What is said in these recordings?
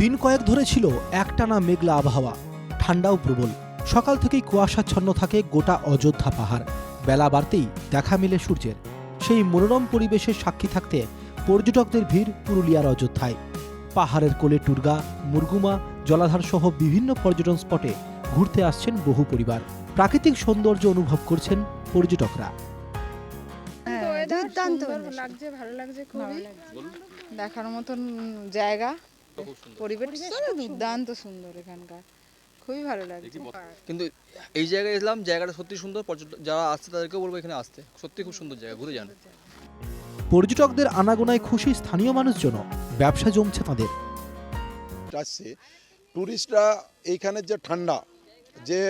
দিন কয়েক ধরে ছিল একটানা মেঘলা আবহাওয়া ঠান্ডাও প্রবল। সকাল থেকেই কুয়াশাচ্ছন্ন থাকে গোটা অযোধ্যা পাহাড়। বেলা বাড়তেই দেখা মেলে সূর্যের। সেই মনোরম পরিবেশের সাক্ষী থাকতে পর্যটকদের ভিড় পুরুলিয়ার অযোধ্যায়। পাহাড়ের কোলে টুরগা মুরগুমা জলাধার সহ বিভিন্ন পর্যটন স্পটে ঘুরতে আসছেন বহু পরিবার। প্রাকৃতিক সৌন্দর্য অনুভব করছেন পর্যটকরা। হ্যাঁ, লাগছে। দেখার মতন জায়গা। পরিবেশ দুর্দান্ত সুন্দর এখানকার। খুবই ভালো লাগছে। কিন্তু এই জায়গায় এলাম জায়গাটা সত্যি সুন্দর পর্যটক যারা আসছে তাদেরকেও বলব এখানে আসতে। সত্যি খুব সুন্দর জায়গা ঘুরে যান পর্যটকদের আনাগোনায় খুশি স্থানীয় মানুষজনও ব্যবসা জমছে তাদের। আসছে। ট্যুরিস্টরা এইখানের যে ঠান্ডা যে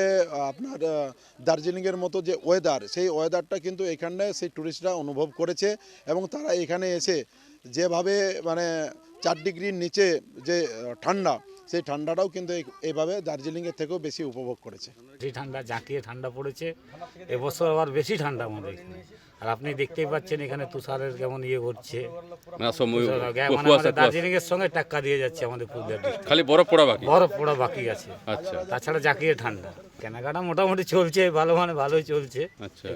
আপনার আহ, দার্জিলিংয়ের মতো যে ওয়েদার সেই ওয়েদারটা কিন্তু এখানে সেই ট্যুরিস্টরা অনুভব করেছে এবং তারা এখানে এসে যেভাবে মানে চার ডিগ্রির নিচে যে ঠান্ডা সেই ঠান্ডাটাও কিন্তু এইভাবে দার্জিলিংয়ের থেকেও বেশি উপভোগ করেছে। বেশি ঠান্ডা জাঁকিয়ে ঠান্ডা পড়েছে। এবছর আবার বেশি ঠান্ডা আমাদের এখানে। আর আপনি দেখতেই পাচ্ছেন এখানে তুষারের কেমন ইয়ে ঘটছে। মানে। দার্জিলিং এর সঙ্গে টাক্কা দিয়ে যাচ্ছে আমাদের পুরুলিয়া district। খালি বরফ পড়া বাকি। বরফ পড়া বাকি আছে। আচ্ছা। তাছাড়া জাঁকিয়ে ঠান্ডা। কেনাকাটা মোটামুটি চলছে ভালো মানে ভালোই চলছে। আচ্ছা।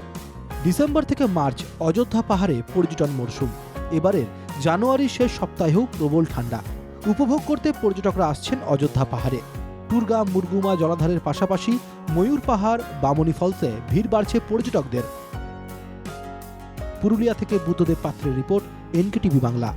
ডিসেম্বর থেকে মার্চ অযোধ্যা পাহাড়ে পর্যটন মরশুম। এবারের জানুয়ারি শেষ সপ্তাহেও প্রবল ঠান্ডা। উপভোগ করতে পর্যটকরা আসছেন অযোধ্যা পাহাড়ে। টুরগা মুরগুমা, জলাধারের পাশাপাশি ময়ূর পাহাড়, বামনি ফলসে ভিড় বাড়ছে পর্যটকদের। পুরুলিয়া থেকে বুদ্ধদেব পাত্রের রিপোর্ট, এনকেটিভি বাংলা।